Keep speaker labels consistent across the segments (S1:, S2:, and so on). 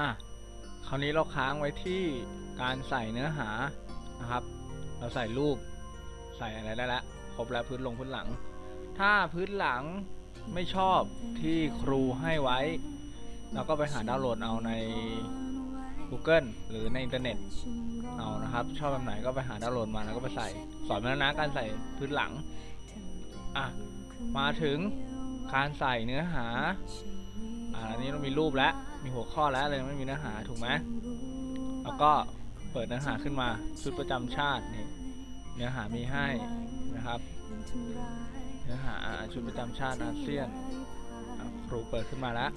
S1: อะคราวนี้เราค้างไว้ที่การใส่เนื้อหานะครับ เราใส่รูปใส่อะไรได้แล้วครบแล้วพื้นลงพื้นหลัง ถ้าพื้นหลังไม่ชอบที่ครูให้ไว้ เราก็ไปหาดาวน์โหลดเอาใน Google หรือในอินเทอร์เน็ตเอานะครับ ชอบแบบไหนก็ไปหาดาวน์โหลดมาแล้วก็ไปใส่ สอนมาแล้วนะการใส่พื้นหลังอะมาถึงการใส่เนื้อหาอ่าอันนี้เรามีรูปแล้ว มีหัวข้อแล้วเลยไม่มีเนื้อหาถูกไหมแล้วก็เปิดเนื้อหาขึ้นมาชุดประจำชาตินี่เนื้อหามีให้นะครับเนื้อหาชุดประจำชาติอาเซียนครูเปิดขึ้นมาแล้ว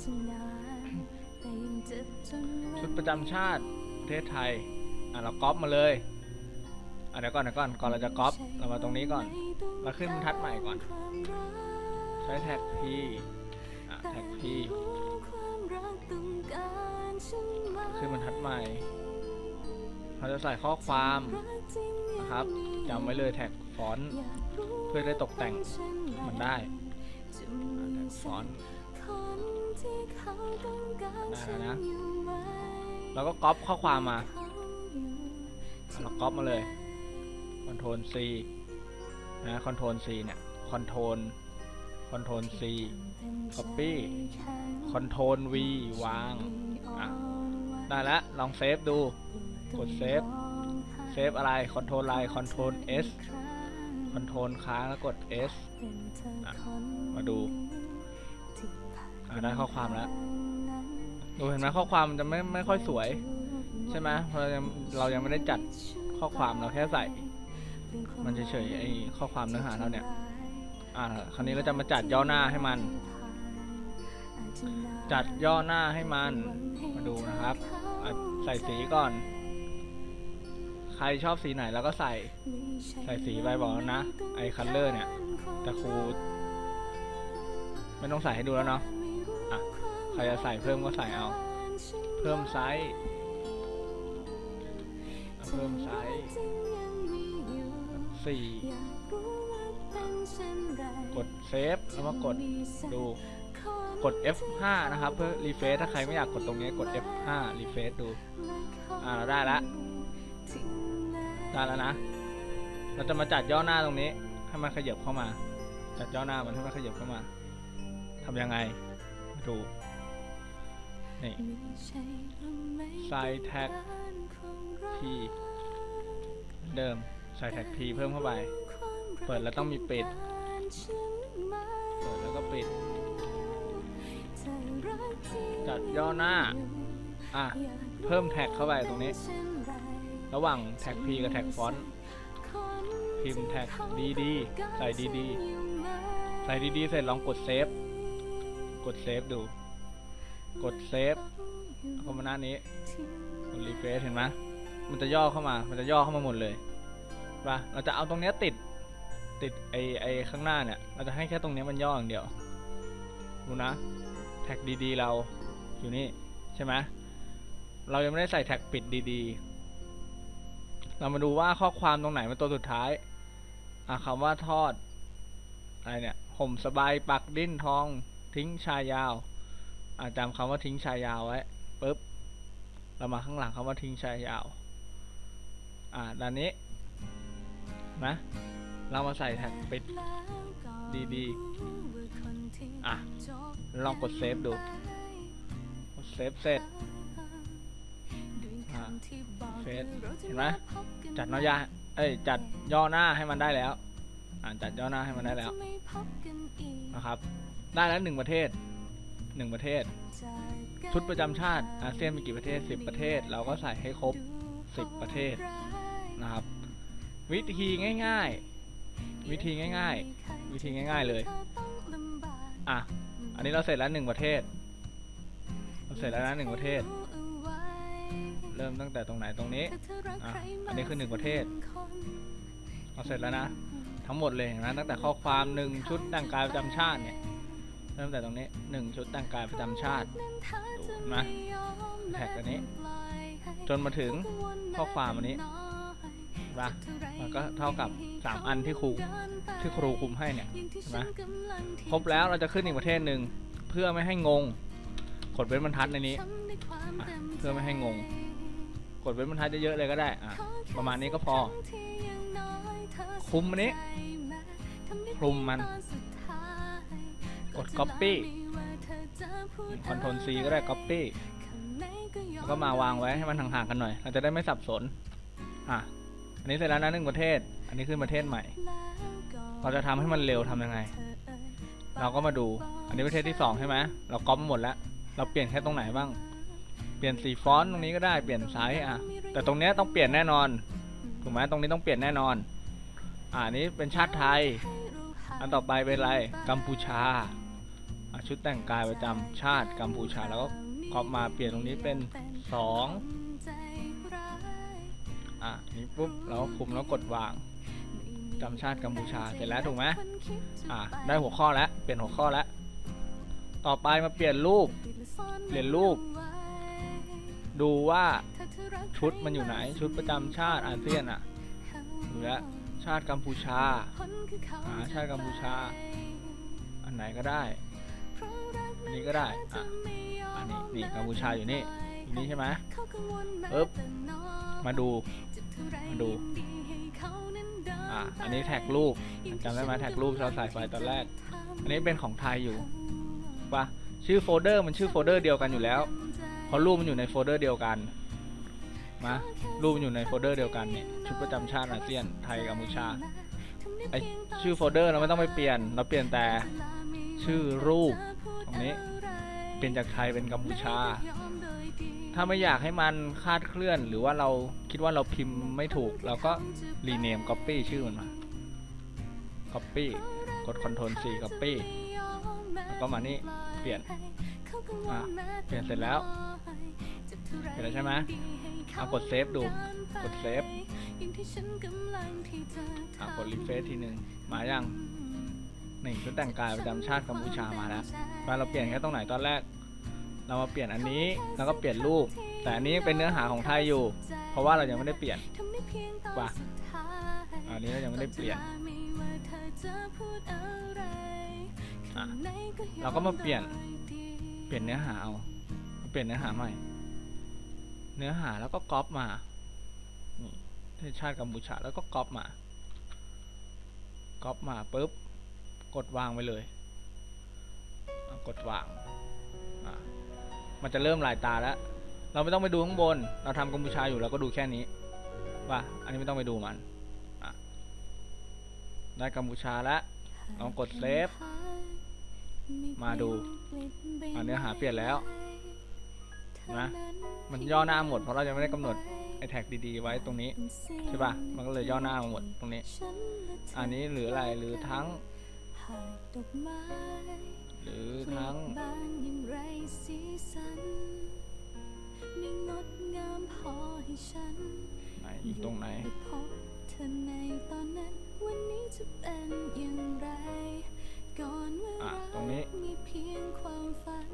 S1: ชุดประจำชาติประเทศไทยอะเราก๊อปมาเลยอะเดี๋ยวก่อนเดี๋ยวก่อนก่อนเราจะก๊อปเรามาตรงนี้ก่อนเราขึ้นทัดใหม่ก่อน ใช้แท็ก P อะแท็ก P ขึ้นบรรทัดใหม่เราจะใส่ข้อความนะครับจำไว้เลยแท็กฟอนต์เพื่อได้ตกแต่งมันได้อะแท็กฟอนต์ได้แล้วนะเราก็ก๊อปข้อความมาเราก๊อปมาเลย Ctrl C นะ Ctrl C เนี่ย Ctrl Ctrl C Copy Ctrl V วางอะ ได้แล้วลองเซฟดู กดเซฟ เซฟอะไร Ctrl อะไร Ctrl S Ctrl ค้างแล้วกด S มาดูอะได้ข้อความแล้ว ดูเห็นไหมข้อความมันจะไม่ไม่ค่อยสวย ใช่ไหมเพราะเรายังเรายังไม่ได้จัดข้อความเราแค่ใส่ มันเฉยๆไอ้ข้อความเนื้อหาเราเนี่ย อ่า คราวนี้เราจะมาจัดย่อหน้าให้มัน จัดย่อหน้าให้มัน มาดูนะครับ ใส่สีก่อน ใครชอบสีไหนเราก็ใส่ ใส่สีไปบอกแล้วนะ ไอคัลเลอร์เนี่ย แต่ครู ไม่ต้องใส่ให้ดูแล้วเนาะอะใครจะใส่เพิ่มก็ใส่เอา เพิ่มไซส์เพิ่มไซส์สี่กดเซฟแล้วมากดดู กด F5 นะครับเพื่อรีเฟซถ้าใครไม่อยากกดตรงนี้กด F5 รีเฟซดู อ่าเราได้แล้วได้แล้วนะ เราจะมาจัดย่อหน้าตรงนี้ ให้มันขยับเข้ามา จัดย่อหน้ามันให้มันขยับเข้ามาทำยังไงมาดูนี่ใส่แท็ก P เดิมใส่แท็ก P เพิ่มเข้าไป เปิดแล้วต้องมีปิด เปิดแล้วก็ปิด จัดย่อหน้า อะ เพิ่มแท็กเข้าไปตรงนี้ ระหว่างแท็ก P กับแท็กฟอนต์พิมพ์แท็กดีดีใส่ดีดีใส่ดีดีเสร็จลองกดเซฟ กดเซฟดู กดเซฟเข้ามาหน้านี้กดรีเฟรชเห็นไหมมันจะย่อเข้ามา มันจะย่อเข้ามาหมดเลยป่ะเราจะเอาตรงเนี้ยติด ติดไอไอข้างหน้าเนี่ย เราจะให้แค่ตรงเนี้ยมันย่ออย่างเดียว ดูนะ ท็กดีๆ เราอยู่นี่ใช่ไหมเรายังไม่ได้ใส่แท็กปิดดีๆ เรามาดูว่าข้อความตรงไหนเป็นตัวสุดท้ายอะคำว่าทอดอะไรเนี่ยห่มสบายปักดิ้นทอง ทิ้งชายยาวอะจำคำว่าทิ้งชายยาวไว้ปุ๊บเรามาข้างหลังคำว่าทิ้งชายยาว อ่าด้านนี้นะ เรามาใส่แท็กปิดดีๆ อะ ลองกดเซฟดู กดเซฟเสร็จอ่าเฟเห็นไหมจัดน้อยาเอ้ย จัดย่อหน้าให้มันได้แล้ว อ่าจัดย่อหน้าให้มันได้แล้ว นะครับ ได้แล้วหนึ่งประเทศหนึ่งประเทศ ชุดประจำชาติอาเซียนมีกี่ประเทศสิบประเทศ เราก็ใส่ให้ครบสิบประเทศนะครับ วิธีง่าย ๆ วิธีง่าย ๆ วิธีง่าย ๆเลย อะ อันนี้เราเสร็จแล้วหนึ่งประเทศ เราเสร็จแล้วนะหนึ่งประเทศ เริ่มตั้งแต่ตรงไหนตรงนี้อะอันนี้คือหนึ่งประเทศ เราเสร็จแล้วนะ ทั้งหมดเลยเห็นไหมตั้งแต่ข้อความหนึ่งชุดแต่งกายประจำชาติเนี่ย เริ่มแต่ตรงนี้หนึ่งชุดแต่งกายประจำชาติดูเห็นไหมแท็กอันนี้ จนมาถึงข้อความอันนี้เห็น ปะมันก็เท่ากับ 3 อันที่ครูที่ครูคุมให้เนี่ยเห็นไหมครบแล้วเราจะขึ้นอีกประเทศหนึ่งเพื่อไม่ให้งง กดเว้นบรรทัดในนี้ เพื่อไม่ให้งง กดเว้นบรรทัดเยอะๆเลยก็ได้อะประมาณนี้ก็พอ คุมอันนี้คลุมมัน กด copy Ctrl C ก็ได้ copy แล้วก็มาวางไว้ให้มันห่างๆกันหน่อย เราจะได้ไม่สับสน อะ อันนี้เสร็จแล้วนะหนึ่งประเทศ อันนี้ขึ้นประเทศใหม่ เราจะทำให้มันเร็วทำยังไง เราก็มาดู อันนี้ประเทศที่สองใช่ไหมเราก๊อปหมดแล้ว เราเปลี่ยนแค่ตรงไหนบ้าง เปลี่ยนสีฟอนต์ตรงนี้ก็ได้ เปลี่ยนไซส์อะ แต่ตรงเนี้ยต้องเปลี่ยนแน่นอน ถูกไหมตรงนี้ต้องเปลี่ยนแน่นอน อ่านี้เป็นชาติไทย อันต่อไปเป็นอะไร กัมพูชา ชุดแต่งกายประจำชาติกัมพูชา แล้วก็ก๊อปมาเปลี่ยนตรงนี้เป็นสอง อะนี่ปุ๊บเราคุมแล้วกดวางจำชาติกัมพูชาเสร็จแล้วถูกไหมอะได้หัวข้อแล้วเปลี่ยนหัวข้อแล้วต่อไปมาเปลี่ยนรูป เปลี่ยนรูป ดูว่าชุดมันอยู่ไหน ชุดประจำชาติอาเซียนอะดูแล้วชาติกัมพูชาหาชาติกัมพูชา อันไหนก็ได้ อันนี้ก็ได้อะอันนี้นี่กัมพูชาอยู่นี่ อยู่นี่ใช่ไหมปึ๊บมาดู มาดู อะ อันนี้แท็กรูปจำได้ไหมแท็กรูปเราใส่ไฟตอนแรก อันนี้เป็นของไทยอยู่ปะชื่อโฟลเดอร์มันชื่อโฟลเดอร์เดียวกันอยู่แล้วเพราะรูปมันอยู่ในโฟลเดอร์เดียวกัน มา รูปมันอยู่ในโฟลเดอร์เดียวกันนี่ชุดประจำชาติอาเซียน ไทยกัมพูชา ไอชื่อโฟลเดอร์เราไม่ต้องไปเปลี่ยน เราเปลี่ยนแต่ชื่อรูปตรงนี้ เปลี่ยนจากไทยเป็นกัมพูชา ถ้าไม่อยากให้มันคาดเคลื่อน หรือว่าเราคิดว่าเราพิมพ์ไม่ถูก เราก็รีเนม copy ชื่อมันมา copy กด Ctrl C copy แล้วก็มานี่เปลี่ยนอะเปลี่ยนเสร็จแล้วเปลี่ยนแล้วใช่ไหมเอากดเซฟดู กดเซฟอะกดรีเฟซทีหนึ่งมายังนี่ชุดแต่งกายประจำชาติกัมพูชามาแล้วตอนเราเปลี่ยนแค่ตรงไหนตอนแรก เรามาเปลี่ยนอันนี้แล้วก็เปลี่ยนรูป แต่อันนี้ยังเป็นเนื้อหาของไทยอยู่ เพราะว่าเรายังไม่ได้เปลี่ยนว่ะอันนี้เรายังไม่ได้เปลี่ยนอะเราก็มาเปลี่ยนเปลี่ยนเนื้อหาเอาเปลี่ยนเนื้อหาใหม่ เนื้อหาแล้วก็ก๊อปมานี่ชาติกัมพูชาแล้วก็ก๊อปมาก๊อปมาปุ๊บกดวางไปเลยกดวาง มันจะเริ่มลายตาแล้ว เราไม่ต้องไปดูข้างบน เราทำกัมพูชาอยู่เราก็ดูแค่นี้ว่าอันนี้ไม่ต้องไปดูมันได้กัมพูชาแล้วลองกดเซฟ มาดูอะเนื้อหาเปลี่ยนแล้วนะมันย่อหน้าหมดเพราะเรายังไม่ได้กำหนดไอแท็กดีๆไว้ตรงนี้ใช่ป่ะ มันก็เลยย่อหน้ามาหมดตรงนี้ อันนี้หรืออะไรหรือทั้ง หรือทั้งไหนอยู่ตรงไหน
S2: เธอในตอนนั้นวันนี้จะเป็นอย่างไรก่อนเมื่อ
S1: อะ
S2: รัก
S1: ตรงนี้
S2: มีเพียงความฝัน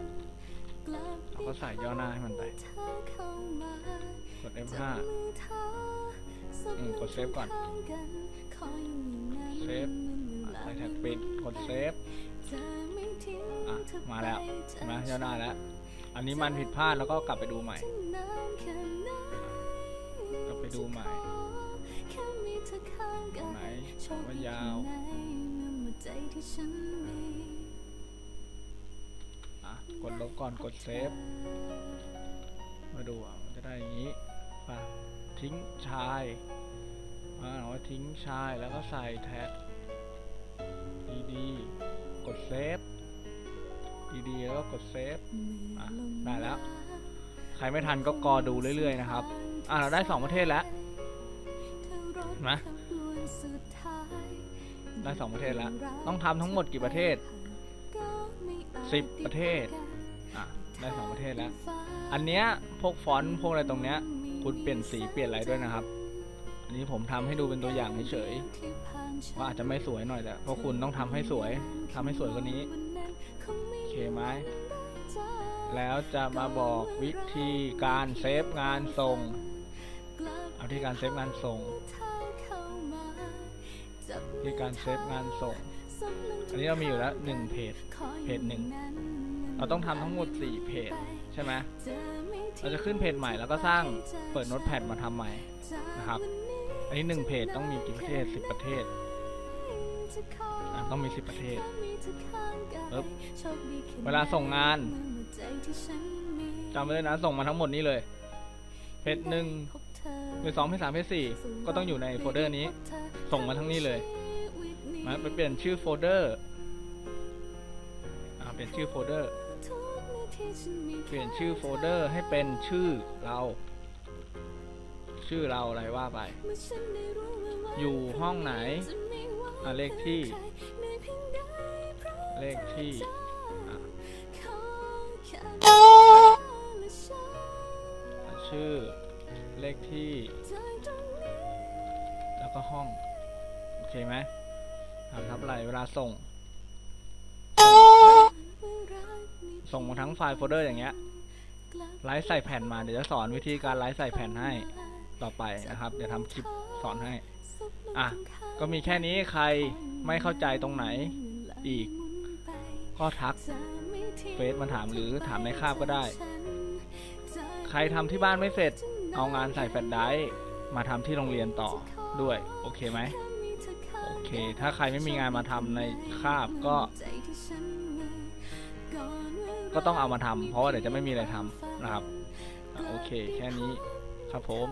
S2: กลับ
S1: เราก็ใส่ย่อหน้าให้มันไป
S2: เธอเข้ามาก
S1: ด
S2: จั
S1: F5
S2: บมือเธอสบ
S1: อืมกดเซฟก่อน
S2: ข้างกันคอยอยู่อย่างนั้น
S1: เซฟ
S2: มื่อ
S1: อะ
S2: เวลา
S1: ใส่แท็กปิดกดเซฟ
S2: จะไมา
S1: แล้ว
S2: ไป
S1: เห็นไหมยอหน้าแล้ว อันนี้มันผิดพลาดแล้วก็กลับไปดูใหม่ กลับไปดูใหม่
S2: แค่มีเธอกา
S1: ไหนว่ายาว
S2: อะ
S1: กดลบก่อนกดเซฟ มาดูอะมันจะได้อย่างนี้ป่ะทิ้งชายอ่าว่าทิ้งชายแล้วก็ใส่แท็กดีๆกดเซฟ ดีๆแล้วก็กดเซฟอะได้แล้ว ใครไม่ทันก็กอดูเรื่อยๆนะครับ อะเราได้สองประเทศแล้วเห็นไหมได้สองประเทศแล้ว ต้องทำทั้งหมดกี่ประเทศสิบประเทศอะได้สองประเทศแล้ว อันเนี้ยพวกฟอนต์พวกอะไรตรงเนี้ย คุณเปลี่ยนสีเปลี่ยนอะไรด้วยนะครับ อันนี้ผมทำให้ดูเป็นตัวอย่างเฉยๆว่าอาจจะไม่สวยหน่อยแต่พวกคุณต้องทำให้สวยทำให้สวยกว่านี้โอเค ไหมแล้วจะมาบอกวิธีการเซฟงานส่ง เอาที่การเซฟงานส่ง ที่การเซฟงานส่ง อันนี้เรามีอยู่แล้วหนึ่งเพจ เพจหนึ่ง เราต้องทำทั้งหมด4เพจใช่ไหมเราจะขึ้นเพจใหม่แล้วก็สร้างเปิดโน้ตแพดมาทำใหม่นะครับ อันนี้หนึ่งเพจต้องมีกี่ประเทศสิบประเทศ ต้องมีสิบประเทศปึ๊บเวลาส่งงานจำไว้เลยนะส่งมาทั้งหมดนี้เลยเพจหนึ่งเพจสองเพจสามเพจสี่ก็ต้องอยู่ในโฟลเดอร์นี้ ส่งมาทั้งนี้เลยมาไปเปลี่ยนชื่อโฟลเดอร์อ่าเปลี่ยนชื่อโฟลเดอร์ เปลี่ยนชื่อโฟลเดอร์ให้เป็นชื่อเรา ชื่อเราอะไรว่าไป อยู่ห้องไหนอะ เลขที่ เลขที่ชื่อ เลขที่ แล้วก็ห้อง โอเคไหมถามทับอะไรเวลาส่ง ส่งมาทั้งไฟล์โฟลเดอร์อย่างเงี้ย ไลฟ์ใส่แผ่นมา เดี๋ยวจะสอนวิธีการไลฟ์ใส่แผ่นให้ต่อไปนะครับ เดี๋ยวทำคลิปสอนให้ อะ ก็มีแค่นี้ใครไม่เข้าใจตรงไหนอีก ก็ทักเฟซมาถามหรือถามในคาบก็ได้ ใครทำที่บ้านไม่เสร็จ เอางานใส่แฟลชไดรฟ์มาทำที่โรงเรียนต่อด้วย โอเคไหมโอเค ถ้าใครไม่มีงานมาทำในคาบก็ ก็ต้องเอามาทำเพราะว่าเดี๋ยวจะไม่มีอะไรทำนะครับ โอเค แค่นี้ครับผม